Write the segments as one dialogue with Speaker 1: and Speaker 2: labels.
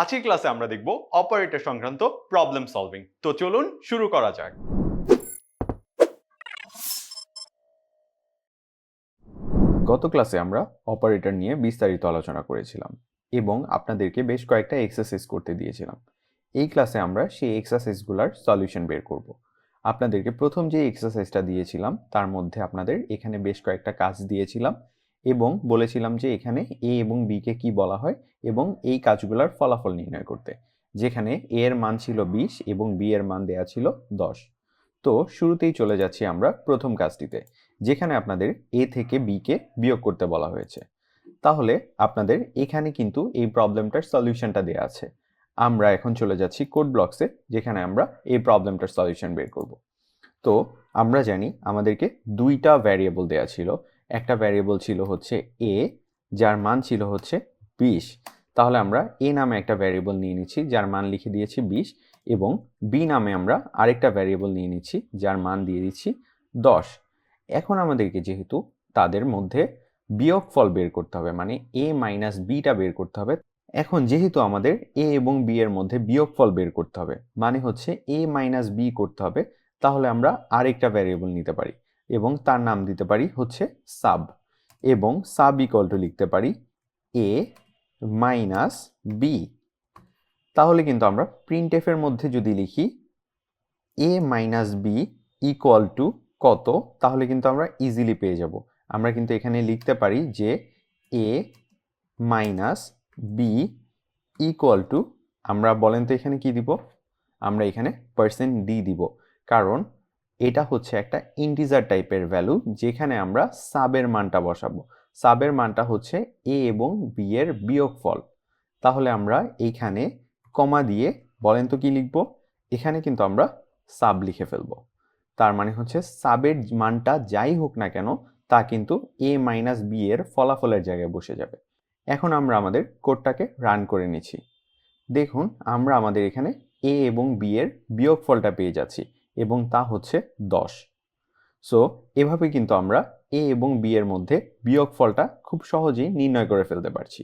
Speaker 1: আজকের ক্লাসে আমরা দেখব অপারেটর সংক্রান্ত প্রবলেম সলভিং তো চলুন শুরু করা যাক।
Speaker 2: গত ক্লাসে আমরা অপারেটর নিয়ে বিস্তারিত আলোচনা করেছিলাম এবং আপনাদেরকে বেশ কয়েকটা এক্সারসাইজ করতে দিয়েছিলাম। এই ক্লাসে আমরা সেই এক্সারসাইজগুলোর সলিউশন বের করব। আপনাদেরকে প্রথম যে এক্সারসাইজটা দিয়েছিলাম, তার মধ্যে আপনাদের এখানে বেশ কয়েকটা কাজ দিয়েছিলাম। এবং বলেছিলাম যে এখানে এ এবং বিকে কি বলা হয় এবং এই কাজগুলোর ফলাফল নির্ণয় করতে। যেখানে এ এর মান ছিল বিশ এবং বি এর মান দেয়া ছিল দশ। তো শুরুতেই চলে যাচ্ছি আমরা প্রথম কাজটিতে, যেখানে আপনাদের এ থেকে বি কে বিয়োগ করতে বলা হয়েছে। তাহলে আপনাদের এখানে কিন্তু এই প্রবলেমটার সলিউশনটা দেওয়া আছে। আমরা এখন চলে যাচ্ছি কোড ব্লকসে, যেখানে আমরা এই প্রবলেমটার সলিউশন বের করব। তো আমরা জানি আমাদেরকে দুইটা ভ্যারিয়েবল দেওয়া ছিল একটা ভ্যারিয়েবল ছিল হচ্ছে এ যার মান ছিল হচ্ছে বিশ। তাহলে আমরা এ নামে একটা ভ্যারিয়েবল নিয়ে নিচ্ছি, যার মান লিখে দিয়েছি বিশ, এবং বি নামে আমরা আরেকটা ভ্যারিয়েবল নিয়ে নিচ্ছি, যার মান দিয়ে দিচ্ছি দশ। এখন আমাদেরকে যেহেতু তাদের মধ্যে বিয়োগ ফল বের করতে হবে মানে এ মাইনাস বিটা বের করতে হবে, এখন যেহেতু আমাদের এ এবং বি এর মধ্যে বিয়োগ ফল বের করতে হবে মানে হচ্ছে এ মাইনাস বি করতে হবে, তাহলে আমরা আরেকটা ভ্যারিয়েবল নিতে পারি। এবং তার নাম দিতে পারি হচ্ছে সাব এবং সাব ইকল টু লিখতে পারি এ মাইনাস বি। তাহলে কিন্তু আমরা প্রিন্ট এফের মধ্যে যদি লিখি, A minus B equal to কত, তাহলে কিন্তু আমরা ইজিলি পেয়ে যাব। আমরা কিন্তু এখানে লিখতে পারি যে A minus B equal to আমরা বলেন তো এখানে কি দিব? আমরা এখানে পার্সেন্ট ডি দিব। কারণ এটা হচ্ছে একটা ইন্টিজার টাইপের ভ্যালু যেখানে আমরা সাবের মানটা বসাবো। সাবের মানটা হচ্ছে এ এবং বি এর বিয়োগফল। তাহলে আমরা এইখানে কমা দিয়ে বলেন তো কি লিখব? এখানে কিন্তু আমরা সাব লিখে ফেলব। তার মানে হচ্ছে সাবের মানটা যাই হোক না কেন, তা কিন্তু এ মাইনাস বি এর ফলাফলের জায়গায় বসে যাবে। এখন আমরা আমাদের কোডটাকে রান করে নিচ্ছি। দেখুন, আমরা আমাদের এখানে এ এবং বি এর বিয়োগফলটা পেয়ে যাচ্ছি। এবং তা হচ্ছে দশ। সো এভাবে কিন্তু আমরা এ এবং বি এর মধ্যে বিয়োগফলটা খুব সহজেই নির্ণয় করে ফেলতে পারছি।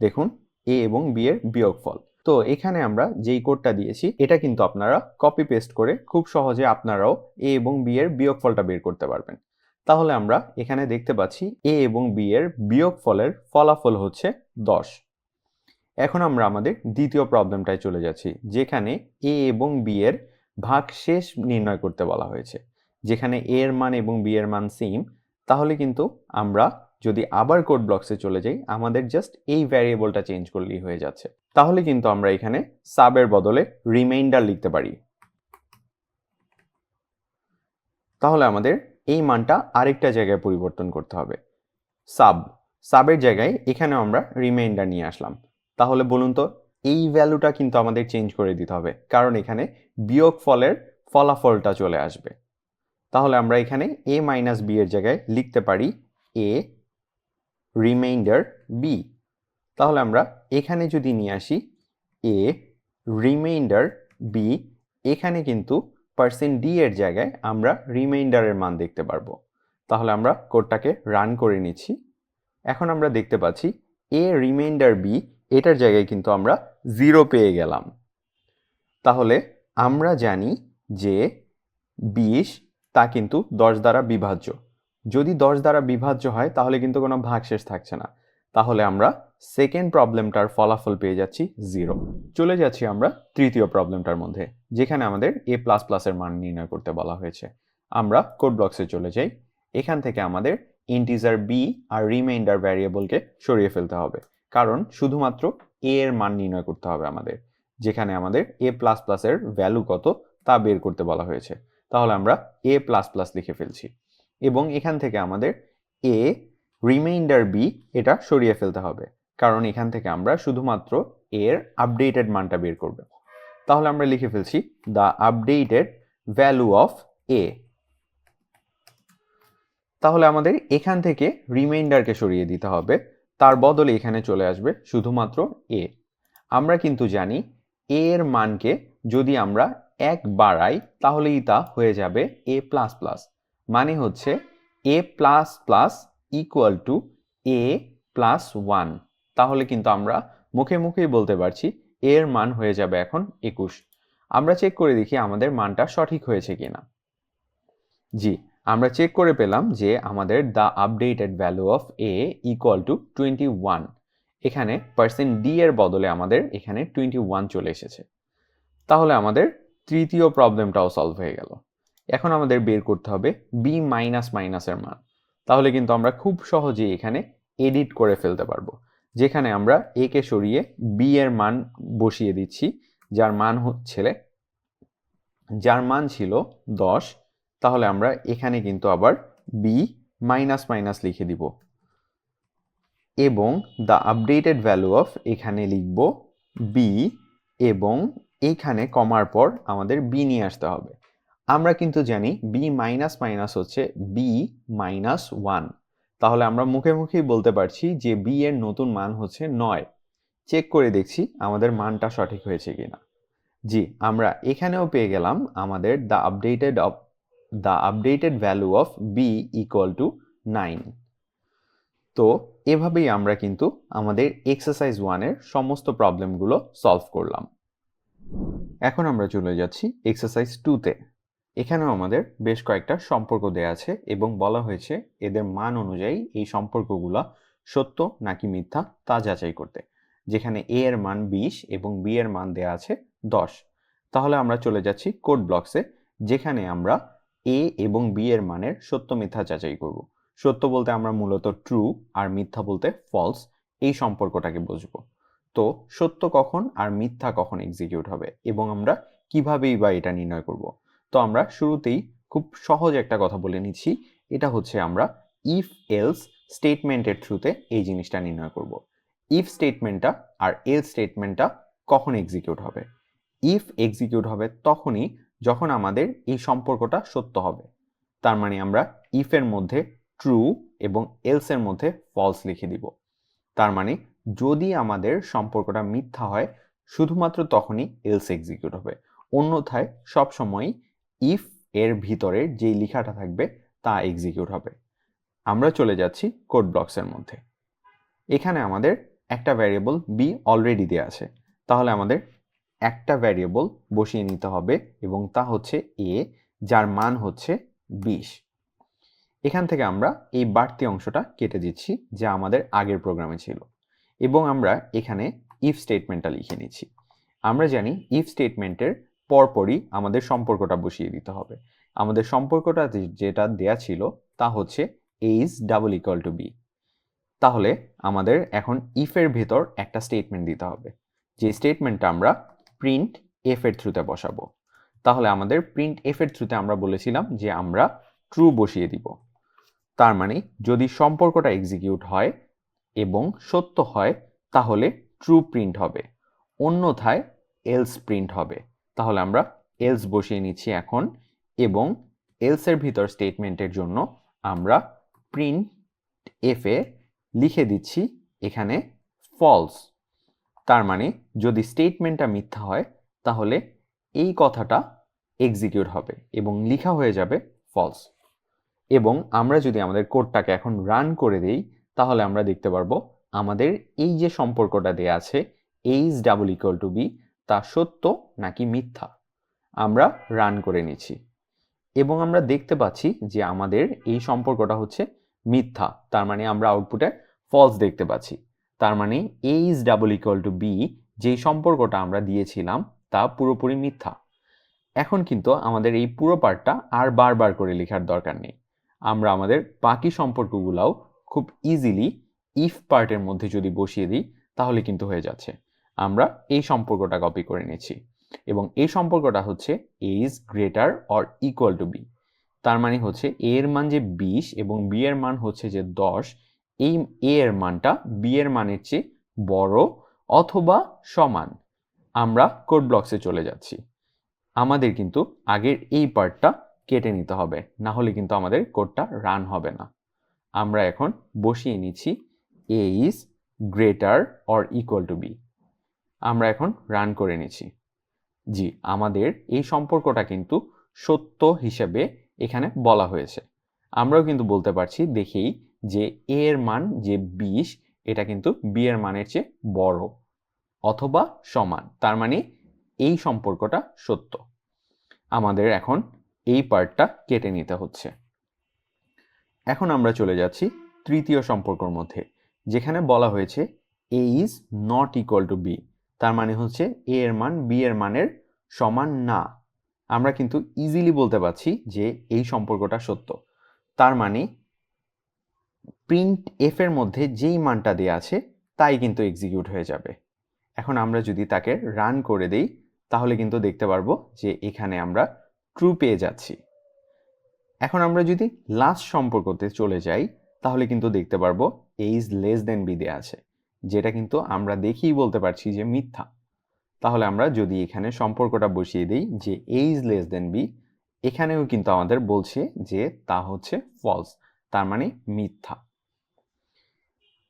Speaker 2: দেখুন এ এবং বি এর বিয়োগফল। তো এখানে আমরা যেই কোডটা দিয়েছি, এটা কিন্তু আপনারা কপি পেস্ট করে খুব সহজে আপনারাও এ এবং বি এর বিয়োগফলটা বের করতে পারবেন। তাহলে আমরা এখানে দেখতে পাচ্ছি এ এবং বি এর বিয়োগফলের ফলাফল হচ্ছে দশ। এখন আমরা আমাদের দ্বিতীয় প্রবলেমটায় চলে যাচ্ছি, যেখানে এ এবং বি এর ভাগ শেষ নির্ণয় করতে বলা হয়েছে। যেখানে এ এর মান এবং বি এর মান সেম তাহলে কিন্তু আমরা যদি আবার কোড ব্লকসে চলে যাই, আমাদের জাস্ট এই ভ্যারিয়েবলটা চেঞ্জ করলেই হয়ে যাচ্ছে। তাহলে কিন্তু আমরা এখানে সাবের বদলে রিমাইন্ডার লিখতে পারি। তাহলে আমাদের এই মানটা আরেকটা জায়গায় পরিবর্তন করতে হবে। সাব সাবের জায়গায় এখানে আমরা রিমাইন্ডার নিয়ে আসলাম। তাহলে বলুন তো এই ভ্যালুটা কিন্তু আমাদের চেঞ্জ করে দিতে হবে। কারণ এখানে বিয়োগ ফলের ফলাফলটা চলে আসবে। তাহলে আমরা এখানে এ মাইনাস বি এর জায়গায় লিখতে পারি এ রিমাইন্ডার বি তাহলে আমরা এখানে যদি নিয়ে আসি এ রিমাইন্ডার বি এখানে কিন্তু পার্সেন্ট ডি এর জায়গায় আমরা রিমাইন্ডারের মান দেখতে পারব। তাহলে আমরা কোডটাকে রান করে নিচ্ছি। এখন আমরা দেখতে পাচ্ছি এ রিমাইন্ডার বি এটার জায়গায় কিন্তু আমরা জিরো পেয়ে গেলাম। তাহলে আমরা জানি যে বিশ তা কিন্তু দশ দ্বারা বিভাজ্য। যদি দশ দ্বারা বিভাজ্য হয়, তাহলে কিন্তু কোনো ভাগশেষ থাকছে না। তাহলে আমরা সেকেন্ড প্রবলেমটার ফলাফল পেয়ে যাচ্ছি জিরো চলে যাচ্ছি আমরা তৃতীয় প্রবলেমটার মধ্যে, যেখানে আমাদের এ প্লাস প্লাসের মান নির্ণয় করতে বলা হয়েছে। আমরা কোড ব্লক্সে চলে যাই। এখান থেকে আমাদের ইন্টিজার বি আর রিমাইন্ডার ভ্যারিয়েবলকে সরিয়ে ফেলতে হবে। কারণ শুধুমাত্র এ এর মান নির্ণয় করতে হবে আমাদের, যেখানে আমাদের এ প্লাস প্লাসের ভ্যালু কত তা বের করতে বলা হয়েছে। তাহলে আমরা এ প্লাস প্লাস লিখে ফেলছি এবং এখান থেকে আমাদের এ রিমাইন্ডার বি এটা সরিয়ে ফেলতে হবে। কারণ এখান থেকে আমরা শুধুমাত্র এর আপডেটেড মানটা বের করব। তাহলে আমরা লিখে ফেলছি the updated value of A তাহলে আমাদের এখান থেকে রিমাইন্ডারকে সরিয়ে দিতে হবে। তার বদলে এখানে চলে আসবে শুধুমাত্র এ আমরা কিন্তু জানি এ এর মানকে যদি আমরা এক বাড়াই, তাহলেই তা হয়ে যাবে এ প্লাস প্লাস মানে হচ্ছে A plus plus equal to A plus one তাহলে কিন্তু আমরা মুখে মুখেই বলতে পারছি এর মান হয়ে যাবে এখন একুশ। আমরা চেক করে দেখি আমাদের মানটা সঠিক হয়েছে কিনা। জি আমরা চেক করে পেলাম যে আমাদের the updated value of A equal to twenty one এখানে পার্সেন্ট ডি এর বদলে আমাদের এখানে টোয়েন্টি ওয়ান চলে এসেছে। তাহলে আমাদের তৃতীয় প্রবলেমটাও সলভ হয়ে গেল। এখন আমাদের বের করতে হবে বি মাইনাস মাইনাসের মান। তাহলে কিন্তু আমরা খুব সহজেই এখানে এডিট করে ফেলতে পারব। যেখানে আমরা এ কে সরিয়ে বি এর মান বসিয়ে দিচ্ছি, যার মান হচ্ছে যার মান ছিল দশ তাহলে আমরা এখানে কিন্তু আবার বি মাইনাস মাইনাস লিখে দিব। এবং দ্য আপডেটেড ভ্যালু অফ এখানে লিখব বি এবং এইখানে কমার পর আমাদের বি নিয়ে আসতে হবে। আমরা কিন্তু জানি বি মাইনাস মাইনাস হচ্ছে বি মাইনাস ওয়ান তাহলে আমরা মুখে মুখেই বলতে পারছি যে বি এর নতুন মান হচ্ছে নয়। চেক করে দেখছি আমাদের মানটা সঠিক হয়েছে কিনা। জি, আমরা এখানেও পেয়ে গেলাম আমাদের the updated the updated value of B equal to nine তো এভাবেই আমরা কিন্তু আমাদের এক্সারসাইজ ওয়ানের সমস্ত প্রবলেমগুলো সলভ করলাম। এখন আমরা চলে যাচ্ছি এক্সারসাইজ টুতে এখানেও আমাদের বেশ কয়েকটা সম্পর্ক দেয়া আছে এবং বলা হয়েছে এদের মান অনুযায়ী এই সম্পর্কগুলো সত্য নাকি মিথ্যা তা যাচাই করতে। যেখানে এ এর মান বিশ এবং বি এর মান দেয়া আছে দশ। তাহলে আমরা চলে যাচ্ছি কোড ব্লকসে যেখানে আমরা এ এবং বি এর মানের সত্য মিথ্যা যাচাই করব। সত্য বলতে আমরা মূলত ট্রু আর মিথ্যা বলতে ফলস এই সম্পর্কটাকে বুঝব। তো সত্য কখন আর মিথ্যা কখন এক্সিকিউট হবে এবং আমরা কিভাবেই বা এটা নির্ণয় করব। তো আমরা শুরুতেই খুব সহজ একটা কথা বলে নিচ্ছি, এটা হচ্ছে আমরা ইফ এলস স্টেটমেন্টের থ্রুতে এই জিনিসটা নির্ণয় করব। ইফ স্টেটমেন্টটা আর এল স্টেটমেন্টটা কখন এক্সিকিউট হবে? ইফ এক্সিকিউট হবে তখনই যখন আমাদের এই সম্পর্কটা সত্য হবে। তার মানে আমরা ইফের মধ্যে ট্রু এবং এলসের মধ্যে ফলস লিখে দিব। তার মানে যদি আমাদের সম্পর্কটা মিথ্যা হয়, শুধুমাত্র তখনই এলস এক্সিকিউট হবে। অন্যথায় সবসময়ই ইফ এর ভিতরে যেই লেখাটা থাকবে, তা এক্সিকিউট হবে। আমরা চলে যাচ্ছি কোড ব্লকসের মধ্যে। এখানে আমাদের একটা ভ্যারিয়েবল বি অলরেডি দেওয়া আছে। তাহলে আমাদের একটা ভ্যারিয়েবল বসিয়ে নিতে হবে এবং তা হচ্ছে এ যার মান হচ্ছে বিশ। এখান থেকে আমরা এই বাড়তি অংশটা কেটে দিচ্ছি যা আমাদের আগের প্রোগ্রামে ছিল এবং আমরা এখানে ইফ স্টেটমেন্টটা লিখে নিচ্ছি। আমরা জানি ইফ স্টেটমেন্টের পরপরই আমাদের সম্পর্কটা বসিয়ে দিতে হবে। আমাদের সম্পর্কটা যেটা দেয়া ছিল তা হচ্ছে A is double equal to B তাহলে আমাদের এখন ইফের ভেতর একটা স্টেটমেন্ট দিতে হবে। যে স্টেটমেন্টটা আমরা প্রিন্ট এফ এর থ্রুতে বসাবো। তাহলে আমাদের প্রিন্ট এফ এর থ্রুতে আমরা বলেছিলাম যে আমরা ট্রু বসিয়ে দিব। তার মানে যদি সম্পর্কটা এক্সিকিউট হয় এবং সত্য হয়, তাহলে ট্রু প্রিন্ট হবে। অন্যথায় এলস প্রিন্ট হবে। তাহলে আমরা এলস বসিয়ে নিচ্ছি এখন এবং এলসের ভিতর স্টেটমেন্টের জন্য আমরা প্রিন্ট এফে লিখে দিচ্ছি এখানে ফলস তার মানে যদি স্টেটমেন্টটা মিথ্যা হয়, তাহলে এই কথাটা এক্সিকিউট হবে এবং লিখা হয়ে যাবে ফলস এবং আমরা যদি আমাদের কোডটাকে এখন রান করে দেই, তাহলে আমরা দেখতে পারব আমাদের এই যে সম্পর্কটা দেয়া আছে H double equal to B তা সত্য নাকি মিথ্যা? আমরা রান করে নিচ্ছি। এবং আমরা দেখতে পাচ্ছি যে আমাদের এই সম্পর্কটা হচ্ছে মিথ্যা, তার মানে আমরা আউটপুটে ফলস দেখতে পাচ্ছি। তার মানে A is double equal to B যেই সম্পর্কটা আমরা দিয়েছিলাম, তা পুরোপুরি মিথ্যা। এখন কিন্তু আমাদের এই পুরো পার্টটা আর বারবার করে লেখার দরকার নেই। আমরা আমাদের বাকি সম্পর্কগুলাও খুব ইজিলি ইফ পার্টের মধ্যে যদি বসিয়ে দিই, তাহলে কিন্তু হয়ে যাচ্ছে। আমরা এই সম্পর্কটা কপি করে নিয়েছি। এবং এই সম্পর্কটা হচ্ছে A is greater or equal to B তার মানে হচ্ছে এ এর মান যে বিশ এবং বি এর মান হচ্ছে যে দশ এই এ এর মানটা বি এর মানের চেয়ে বড় অথবা সমান। আমরা কোড ব্লকসে চলে যাচ্ছি। আমাদের কিন্তু আগের এই পার্টটা কেটে নিতে হবে, না হলে কিন্তু আমাদের কোডটা রান হবে না। আমরা এখন বসিয়ে নিচ্ছি A is greater or equal to B আমরা এখন রান করে নিচ্ছি। জি, আমাদের এই সম্পর্কটা কিন্তু সত্য হিসেবে এখানে বলা হয়েছে। আমরাও কিন্তু বলতে পারছি, দেখেই যে এ এর মান যে বিশ, এটা কিন্তু বি এর মানের চেয়ে বড় অথবা সমান। তার মানে এই সম্পর্কটা সত্য। আমাদের এখন এই পার্টটা কেটে নিতে হচ্ছে। এখন আমরা চলে যাচ্ছি তৃতীয় সম্পর্কর মধ্যে, যেখানে বলা হয়েছে A is not equal to B তার মানে হচ্ছে এ এর মান বি এর মানের সমান না। আমরা কিন্তু ইজিলি বলতে পারছি যে এই সম্পর্কটা সত্য। তার মানে প্রিন্ট এফ এর মধ্যে যেই মানটা দেওয়া আছে, তাই কিন্তু এক্সিকিউট হয়ে যাবে। এখন আমরা যদি তাকে রান করে দেই, তাহলে কিন্তু দেখতে পারব যে এখানে আমরা ট্রু পেয়ে যাচ্ছি। এখন আমরা যদি লাস্ট সম্পর্কতে চলে যাই, তাহলে কিন্তু দেখতে পারব A is less than B দেওয়া আছে, যেটা কিন্তু আমরা দেখেই বলতে পারছি যে মিথ্যা। তাহলে আমরা যদি এখানে সম্পর্কটা বসিয়ে দিই যে A is less than B এখানেও কিন্তু আমাদের বলছে যে তা হচ্ছে ফলস তার মানে মিথ্যা।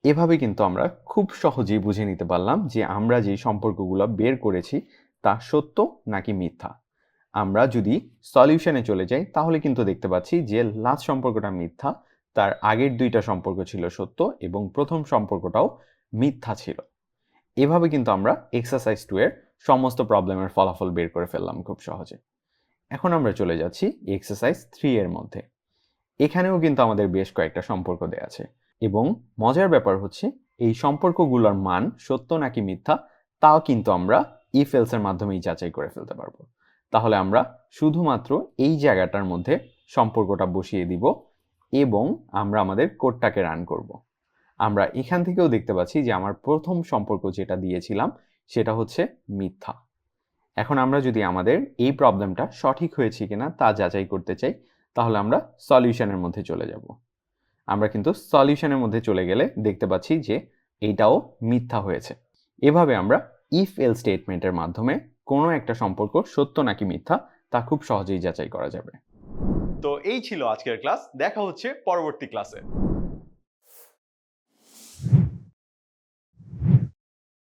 Speaker 2: এভাবে কিন্তু আমরা খুব সহজেই বুঝে নিতে পারলাম যে আমরা যে সম্পর্কগুলো বের করেছি তা সত্য নাকি মিথ্যা। আমরা যদি সলিউশনে চলে যাই, তাহলে কিন্তু দেখতে পাচ্ছি যে লাস্ট সম্পর্কটা মিথ্যা, তার আগের দুইটা সম্পর্ক ছিল সত্য এবং প্রথম সম্পর্কটাও মিথ্যা ছিল। এভাবে কিন্তু আমরা এক্সারসাইজ টু এর সমস্ত প্রবলেমের ফলাফল বের করে ফেললাম খুব সহজে। এখন আমরা চলে যাচ্ছি এক্সারসাইজ থ্রি এর মধ্যে। এখানেও কিন্তু আমাদের বেশ কয়েকটা সম্পর্ক দেওয়া আছে। এবং মজার ব্যাপার হচ্ছে, এই সম্পর্কগুলোর মান সত্য নাকি মিথ্যা, তাও কিন্তু আমরা ইফ এলস এর মাধ্যমেই যাচাই করে ফেলতে পারব। তাহলে আমরা শুধুমাত্র এই জায়গাটার মধ্যে সম্পর্কটা বসিয়ে দিব এবং আমরা আমাদের কোডটাকে রান করব। আমরা এখান থেকেও দেখতে পাচ্ছি যে আমার প্রথম সম্পর্ক যেটা দিয়েছিলাম, সেটা হচ্ছে মিথ্যা। এখন আমরা যদি আমাদের এই প্রবলেমটা সঠিক হয়েছে কিনা তা যাচাই করতে চাই, তাহলে আমরা সলিউশনের মধ্যে চলে যাব। আমরা কিন্তু সলিউশনের মধ্যে চলে গেলে দেখতে পাচ্ছি যে এইটাও মিথ্যা হয়েছে। এভাবে আমরা ইফ এল স্টেটমেন্টের মাধ্যমে কোনো একটা সম্পর্ক সত্য নাকি মিথ্যা তা খুব সহজেই যাচাই করা যাবে।
Speaker 1: তো এই ছিল আজকের ক্লাস দেখা হচ্ছে পরবর্তী ক্লাসে